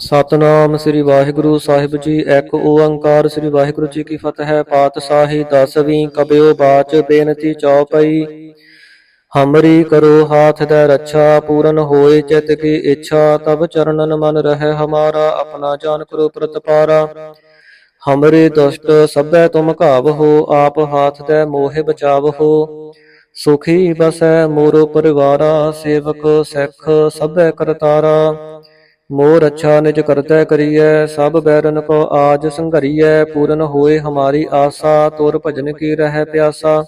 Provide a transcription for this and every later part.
ਸਤਨਾਮ ਸ੍ਰੀ ਵਾਹਿਗੁਰੂ ਸਾਹਿਬ ਜੀ, ਇੱਕ ਓੰਕਾਰ ਸ੍ਰੀ ਵਾਹਿਗੁਰੂ ਜੀ ਕੀ ਫਤਿਹ ਪਾਤਸ਼ਾਹੀ ਦਸਵੀਂ ਕਬਿਓ ਬਾਚ ਬੇਨਤੀ ਚੌਪਈ। ਹਮਰੀ ਕਰੋ ਹਾਥ ਦਾ ਰੱਛਾ, ਪੂਰਨ ਹੋਏ ਚਿਤ ਕੀ ਇੱਛਾ ਤਬ ਚਰਨਨ ਮਨ ਰਹਿ ਹਮਾਰਾ, ਆਪਣਾ ਜਾਨ ਕਰੋ ਪ੍ਰਤਪਾਰਾ। ਹਮਰੇ ਦੁਸ਼ਟ ਸਭੈ ਤੁਮ ਘਾਵਹੋ ਆਪ ਹਾਥ ਦੇ ਮੋਹਿ ਬਚਾਵਹੋ ਸੁਖੀ ਬਸੈ ਮੋਰੋ ਪਰਿਵਾਰਾ, ਸੇਵਕ ਸਿੱਖ ਸਭੈ ਕਰਤਾਰਾ। ਮੋਹ ਰੱਛਾ ਨਿਜ ਕਰਤੈ ਕਰੀਐ, ਸਭ ਬੈਰਨ ਕੋ ਆਜ ਸੰਘਰੀਐ, ਪੂਰਨ ਹੋਏ ਹਮਾਰੀ ਆਸਾ, ਤੁਰ ਭਜਨ ਕੀ ਰਹਿ ਪਿਆਸਾ।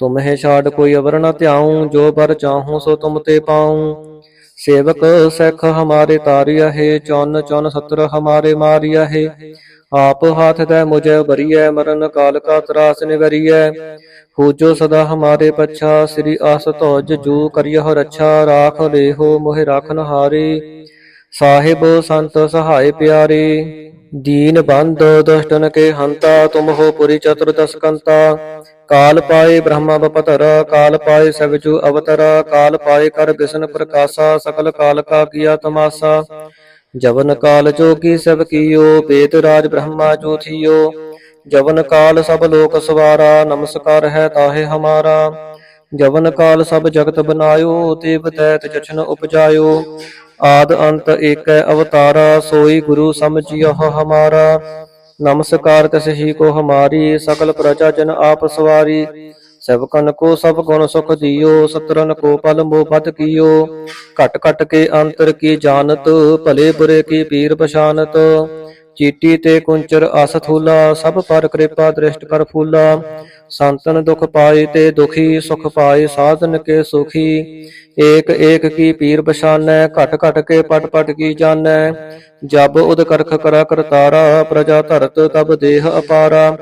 ਤੁਮਹਿ ਛਾੜ ਕੋਈ ਅਵਰ ਨ ਧਿਆਉ, ਜੋ ਬਰ ਚਾਹੂੰ ਸੋ ਤੁਮ ਤੇ ਪਾਉ। ਸੇਵਕ ਸਿੱਖ ਹਮਾਰੇ ਤਾਰਿਆ ਹੈ ਚੌਨ ਚੌਨ ਸਤਰ ਹਮਾਰੇ ਮਾਰਿਆ ਹੈ ਆਪ ਹਾਥ ਦੇ ਮੁਝੇ ਬਰੀਐ ਮਰਨ ਕਾਲ ਕਾ ਤਰਾਸ ਨਿਵਰੀਐ। ਪੂਜੋ ਸਦਾ ਹਮਾਰੇ ਪੱਛਾ, ਸ੍ਰੀ ਆਸ ਧੋਜ ਜੂ ਕਰਿਯਹੁ ਰੱਛਾ, ਰਾਖ ਲੇਹੋ ਮੋਹਿ ਰਾਖਨ ਹਾਰੇ। ਸਾਹਿਬ ਸੰਤ ਸਹਾਇ ਪਿਆਰੇ, ਦੀਨ ਬੰਦ ਦੁਸ਼ਟਨ ਕੇ ਹੰਤਾ, ਤੁਮ ਹੋ ਪੁਰੀ ਚਤੁਰਦਸ ਕੰਤਾ। ਕਾਲ ਪਾਏ ਬ੍ਰਹਮਾ ਬਪਤਰ, ਕਾਲ ਪਾਏ ਸਵਜੂ ਅਵਤਰ, ਕਾਲ ਪਾਏ ਕਰ ਬਿਸ਼ਨ ਪ੍ਰਕਾਸ਼ਾ, ਸਕਲ ਕਾਲ ਕਾ ਕੀਆ ਤਮਾਸਾ। ਜਵਨ ਕਾਲ ਜੋਗੀ ਸਭ ਕੀਓ, ਬੇਦ ਰਾਜ ਬ੍ਰਹਮਾ ਜੋ ਜਵਨ ਕਾਲ ਸਭ ਲੋਕ ਸਵਾਰਾ, ਨਮਸਕਾਰ ਹੈ ਤਾਹੇ ਹਮਾਰਾ। ਜਵਨ ਕਾਲ ਸਭ ਜਗਤ ਬਨਾਇਓ, ਤੇਵ ਤੈਤ ਜਸ਼ਨ ਉਪਜਾਇਓ। ਆਦ ਅੰਤ ਏਕੈ ਅਵਤਾਰਾ, ਸੋਈ ਗੁਰੂ ਸਮਝਿਓ ਹਮਾਰਾ। ਨਮਸਕਾਰ ਤਸਹੀ ਕੋ ਹਮਾਰੀ, ਸਕਲ ਪ੍ਰਜਾ ਜਨ ਆਪ ਸਵਾਰੀ। ਸਭਕਨ ਕੋ ਸਭ ਗੁਣ ਸੁਖ ਦਿਓ ਸਤਰਨ ਕੋ ਪਲ ਮੋ ਬਦ ਕੀਓ। ਘਟ ਘਟ ਕੇ ਅੰਤਰ ਕੀ ਜਾਣਤ, ਭਲੇ ਬੁਰੇ ਕੀ ਪੀਰ ਪਛਾਨਤ। ਚੀਟੀ ਤੇ ਕੁੰਚਰ ਅਸ ਥੂਲਾ, ਸਭ ਪਰ ਕਿਰਪਾ ਦ੍ਰਿਸ਼ਟ ਕਰ ਫੂਲਾ। ਸੰਤਨ ਦੁਖ ਪਾਏ ਤੇ ਦੁਖੀ, ਸੁਖ ਪਾਏ ਸਾਧਨ ਕੇ ਸੁਖੀ। ਏਕ ਏਕ ਕੀ ਪੀਰ ਪਛਾਨੈ, ਘਟ ਘਟ ਕੇ ਪਟ ਪਟ ਕੀ ਜਾਣੈ। ਜਬ ਉਦ ਕਰਖ ਕਰਾ ਕਰਤਾਰਾ ਪ੍ਰਜਾ ਧਰਤ ਤਬ ਦੇਹ ਅਪਾਰਾ।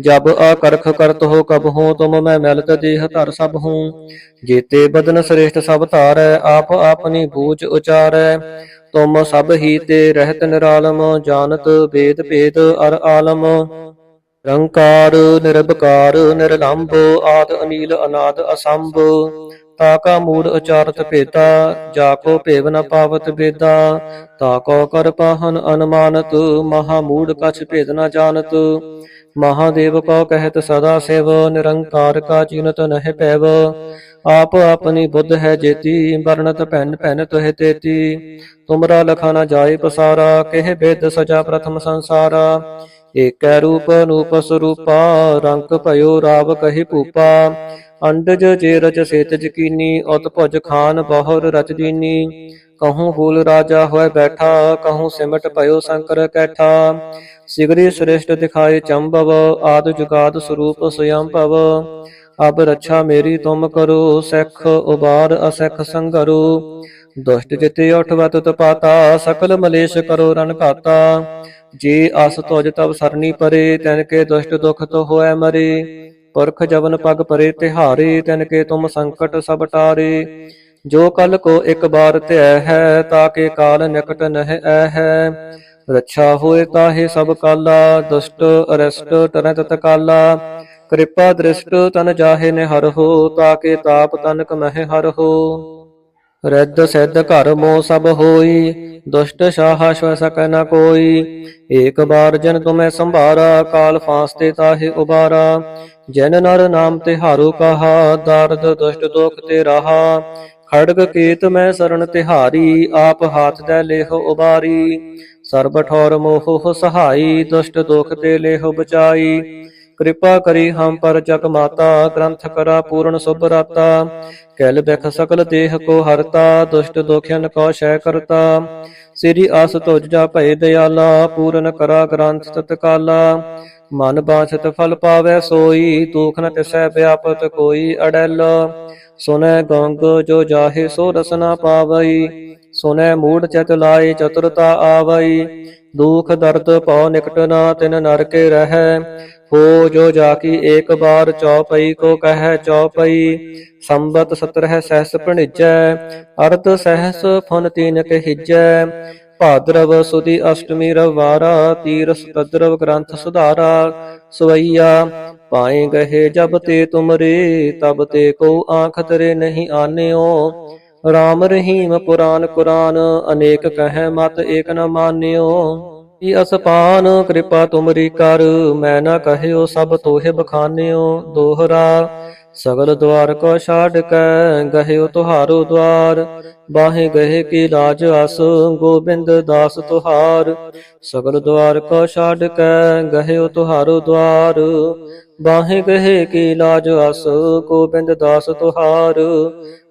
ਜਬ ਆ ਕਰਖ ਕਰਤ ਹੋ ਕਬ ਹੋ, ਤੁਮ ਮੈਂ ਮਿਲਤ ਦੇਹ ਧਰ ਸਭ ਹੂੰ। ਜੀਤੇ ਬਦਨ ਸ੍ਰੇਸ਼ਟ ਸਭ ਧਾਰੈ, ਆਪ ਆਪਣੀ ਬੂਝ ਉਚਾਰੈ। ਤੁਮ ਸਭ ਹੀ ਤੇ ਰਹਿਤ ਨਿਰਾਲਮ, ਜਾਣਤ ਵੇਦ ਭੇਦ ਅਰ ਆਲਮ। ਰੰਕਾਰ, ਨਿਰਭਕਾਰ, ਨਿਰਲੰਭ, ਆਦ ਅਨੀਲ ਅਨਾਦ ਅਸੰਭ। ਤਾ ਕਾ ਮੂੜ ਉਚਾਰਤ ਭੇਦਾ ਜਾ ਕੋ ਭੇਵ ਨ ਪਾਵਤ ਬੇਦਾ ਤਾਕੋ ਕਰ ਪਾਹਨ ਅਨਮਾਨਤ, ਮਹਾ ਮੂੜ ਕਛ ਭੇਦ ਨ ਜਾਣਤ। ਮਹਾਦੇਵ ਕੋ ਕਹਿਤ ਸਦਾ ਸੇਵ, ਨਿਰੰਕਾਰ ਕਾ ਚਿਨਤ ਨਹਿ ਪੈਵ। ਆਪ ਆਪਣੀ ਬੁੱਧ ਹੈ ਜੇਤੀ, ਵਰਣਤ ਭੈਨ ਭੈਨ ਤੋਹਿ ਤੇਤੀ। ਤੁਮਰਾ ਲਖਾ ਨ ਜਾਏ ਪਸਾਰਾ, ਕਹਿ ਬੇਦ ਸਜਾ ਪ੍ਰਥਮ ਸੰਸਾਰਾ। ਏਕੈ ਰੂਪ ਅਨੂਪ ਸਰੂਪਾ, ਰੰਗ ਭਇਓ ਰਾਵ ਕਹੀ ਭੂਪਾ। ਅੰਡਜ ਜੇ ਰਚ ਸੇਤ ਜਕੀਨੀ ਉਤ ਭੁਜ ਖਾਨ ਬਹੁਰ ਰਚ ਦੀਨੀ ਕਹੂੰ ਫੂਲ ਰਾਜਾ ਹੋਇ ਬੈਠਾ, ਕਹੂੰ ਸਿਮਟ ਭਇਓ ਸ਼ੰਕਰ ਕੈਠਾ। ਸਿਗਰੀ ਸ੍ਰੇਸ਼ਟ ਦਿਖਾਏ ਚੰਭਵ ਆਦ ਜੁਗਾਦ ਸਰੂਪ ਸਯੰ ਭਵ ਅਬ ਰੱਛਾ ਮੇਰੀ ਤੁਮ ਕਰੋ, ਸਿੱਖ ਉਬਾਰ ਅਸਿੱਖ ਸੰਗਰੋ। ਦੁਸ਼ਟ ਜਿਤੇ ਉਠਵਤ ਤਪਾਤਾ, ਸਕਲ ਮਲੇਸ਼ ਕਰੋ ਰਨ ਘਾਤਾ। ਜੇ ਅਸ ਤੁਜ ਤਬ ਸਰਨੀ ਪਰੇ, ਤੈਨ ਕੇ ਦੁਸ਼ਟ ਦੁਖ ਤੋ ਹੋਐ ਮਰੇ। ਪੁਰਖ ਜਵਨ ਪਗ ਪਰੇ ਤਿਹਾਰੇ, ਤੈਨ ਕੇ ਤੁਮ ਸੰਕਟ ਸਭ ਟਾਰੇ। ਜੋ ਕਲ ਕੋ ਇੱਕ ਬਾਰ ਧਿਆ ਹੈ ਤਾਕੇ ਕਾਲ ਨਿਕਟ ਨਹਿ ਐ ਹੈ। ਰੱਛਾ ਹੋਏ ਤਾਹੇ ਸਭ ਕਾਲਾ, ਦੁਸ਼ਟ ਅਰਸ਼ਟ ਤਰੈ ਤਤ ਕਿਰਪਾ ਦ੍ਰਿਸ਼ਟ ਤਨ ਜਾਹੇ ਨਿਹਰ ਹੋ ਹਰਹੁ ਤਾਕੇ ਤਾਪ ਤਨਕ ਮਹਿ ਹੋ। ਰਿੱਧ ਸਿੱਧ ਘਰ ਮੋ ਸਭ ਹੋਈ, ਦੁਸ਼ਟ ਸ਼ਾਹ ਸ਼ਵ ਸਕੈ ਨ ਕੋਈ। ਏਕ ਬਾਰ ਜਨ ਤੁਮੈ ਸੰਭਾਰਾ, ਕਾਲ ਫਾਂਸ ਤੇ ਤਾਹੇ ਉਬਾਰਾ। ਜਨ ਨਰ ਨਾਮ ਤਿਹਾਰੋ ਕਹਾ, ਦਰਦ ਦੁਸ਼ਟ ਦੁਖ ਤੇ ਰਹਾ। ਖੜਗ ਕੀਤ ਮੈਂ ਸਰਣ ਤਿਹਾਰੀ, ਆਪ ਹਾਥ ਦੇ ਲੇਹ ਉਬਾਰੀ। ਸਰਬ ਠੌਰ ਮੋਹ ਸਹਾਈ, ਦੁਸ਼ਟ ਦੁਖ ਤੇ ਲੇਹ ਬਚਾਈ। ਕਿਰਪਾ ਕਰੀ ਹਮ ਪਰ ਜਗ ਮਾਤਾ, ਗ੍ਰੰਥ ਕਰਾ ਪੂਰਨ ਸੁਭ ਰਾਤਾ। ਕੈਲ ਬਿਖ ਸਕਲ ਦੇਹ ਕੋ ਹਰਤਾ, ਦੁਸ਼ਟ ਦੋਖਿਆਨ ਕੋ ਸ਼ੈ ਕਰਤਾ। ਸ੍ਰੀ ਆਸ ਤੁਜ ਜਾ ਭਏ ਦਿਆਲਾ, ਪੂਰਨ ਕਰਾ ਗ੍ਰੰਥ ਤਤਕਾਲਾ ਮਨ ਬਾਛਤ ਫਲ ਪਾਵੈ ਸੋਈ ਤੂਖ ਨ ਤਿਸੈ ਵਿਆਪਤ ਕੋਈ ਅੜੈਲ। ਸੁਨੈ ਗੰਗ ਜੋ ਜਾਹੇ ਸੋ ਰਸਨਾ ਪਾਵਈ, ਸੁਨੈ ਮੂੜ ਚਿਤ ਲਾਏ ਚਤੁਰਤਾ ਆਵਈ। ਦੁਖ ਦਰਦ ਪਉ ਨਿਕਟ ਨਾ ਤਿਨ ਨਰਕੇ ਰਹੈ। ਹੋ ਜੋ ਜਾਕੀ ਏਕ ਬਾਰ ਚੌਪਈ ਕੋ ਕਹੈ ਚੌਪਈ ਸੰਬਤ ਸਤਰਹ ਸਹਿਸ ਭਣਿਜੈ, ਅਰਧ ਸਹਿਸ ਫੁਨ ਤੀਨ ਹਿਜੈ। ਭਾਦਰਵ ਸੁਦੀ ਅਸ਼ਟਮੀ ਰਵਾਰਾ ਤੀਰਸ ਤਦਰਵ ਗ੍ਰੰਥ ਸੁਧਾਰਾ। ਸਵਈਆ, ਪਾਏ ਗਹੇ ਜਬ ਤੇ ਤੁਮਰੇ, ਤਬ ਤੇ ਕੋ ਆਂਖ ਤਰੇ ਨਹੀਂ ਆਨਿਓ। ਰਾਮ ਰਹੀਮ ਪੁਰਾਨ ਕੁਰਾਨ, ਅਨੇਕ ਕਹੈ ਮਤ ਏਕ ਨ ਮਾਨਿਓ। ਈ ਅਸਪਾਨ ਕਿਰਪਾ ਤੁਮਰੀ ਕਰ, ਮੈਂ ਨਾ ਕਹਿਓ ਸਭ ਤੋਹਿ ਬਖਾਨਿਓ। ਦੋਹਰਾ, ਸਗਲ ਦਵਾਰ ਕੋ ਛਾੜ ਕੈ, ਗਹਿਓ ਤੁਹਾਰੋ ਦਵਾਰ। ਬਾਹੇ ਗਏ ਕੀ ਲਾਜ ਅਸ, ਗੋਬਿੰਦ ਦਾਸ ਤੁਹਾਰ। ਸਗਲ ਦਵਾਰ ਕੋ ਛਾੜ ਕੈ, ਗਹਿਓ ਤੁਹਾਰੋ ਦਵਾਰ। ਬਾਹੇ ਗਏ ਕੀ ਲਾਜ ਅਸ, ਗੋਬਿੰਦ ਦਾਸ ਤੁਹਾਰ।